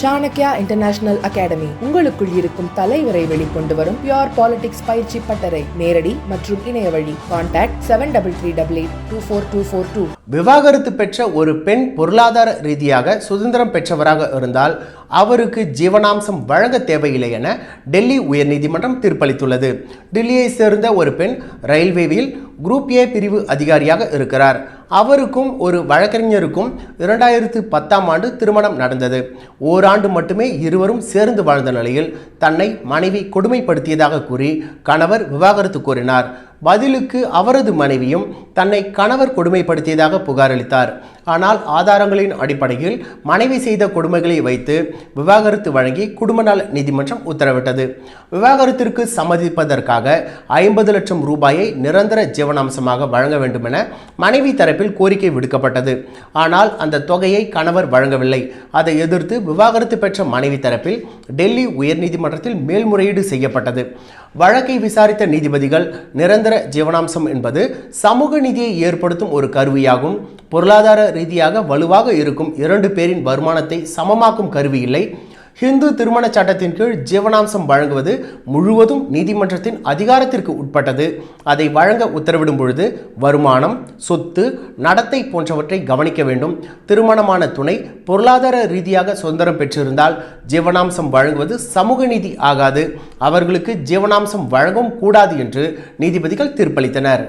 Chanakya international academy உங்களுக்குள் இருக்கும் தலைவரை வெளிக்கொண்டு வரும் பியோர் பாலிடிக்ஸ் பயிற்சி பட்டறை. நேரடி மற்றும் இணைய வழி. Contact seven double three double eight two four two four two விவாகரத்து பெற்ற ஒரு பெண் பொருளாதார ரீதியாக சுதந்திரம் பெற்றவராக இருந்தால் அவருக்கு ஜீவனாம்சம் வழங்க தேவையில்லை என டெல்லி உயர்நீதிமன்றம் தீர்ப்பளித்துள்ளது. டெல்லியை சேர்ந்த ஒரு பெண் ரயில்வேவில் குரூப் ஏ பிரிவு அதிகாரியாக இருக்கிறார். அவருக்கும் ஒரு வழக்கறிஞருக்கும் இரண்டாயிரத்து பத்தாம் ஆண்டு திருமணம் நடந்தது. ஓராண்டு மட்டுமே இருவரும் சேர்ந்து வாழ்ந்த நிலையில் தன்னை மனைவி கொடுமைப்படுத்தியதாக கூறி கணவர் விவாகரத்து கோரினார். பதிலுக்கு அவரது மனைவியும் தன்னை கணவர் கொடுமைப்படுத்தியதாக புகார் அளித்தார் ஆனால் ஆதாரங்களின் அடிப்படையில் மனைவி செய்த கொடுமைகளை வைத்து விவாகரத்து வழங்கி குடும்ப நல நீதிமன்றம் உத்தரவிட்டது. விவாகரத்திற்கு சம்மதிப்பதற்காக ஐம்பது லட்சம் ரூபாயை நிரந்தர ஜீவனாம்சமாக வழங்க வேண்டும் என மனைவி தரப்பில் கோரிக்கை விடுக்கப்பட்டது. ஆனால் அந்த தொகையை கணவர் வழங்கவில்லை. அதை எதிர்த்து விவாகரத்து பெற்ற மனைவி தரப்பில் டெல்லி உயர்நீதிமன்றத்தில் மேல்முறையீடு செய்யப்பட்டது. வழக்கை விசாரித்த நீதிபதிகள் நிரந்தர ஜீவனாம்சம் என்பது சமூக நீதியை ஏற்படுத்தும் ஒரு கருவியாகும். பொருளாதார ரீதியாக வலுவாக இருக்கும் இரண்டு பேரின் வருமானத்தை சமமாக்கும் கருவி இல்லை. ஹிந்து திருமண சட்டத்தின் கீழ் ஜீவனாம்சம் வழங்குவது முழுவதும் நீதிமன்றத்தின் அதிகாரத்திற்கு உட்பட்டது. அதை வழங்க உத்தரவிடும் பொழுது வருமானம் சொத்து நடத்தை போன்றவற்றை கவனிக்க வேண்டும். திருமணமான துணை பொருளாதார ரீதியாக சுதந்திரம் பெற்றிருந்தால் ஜீவனாம்சம் வழங்குவது சமூக நீதி ஆகாது. அவர்களுக்கு ஜீவனாம்சம் வழங்கவும் கூடாது என்று நீதிபதிகள் தீர்ப்பளித்தனர்.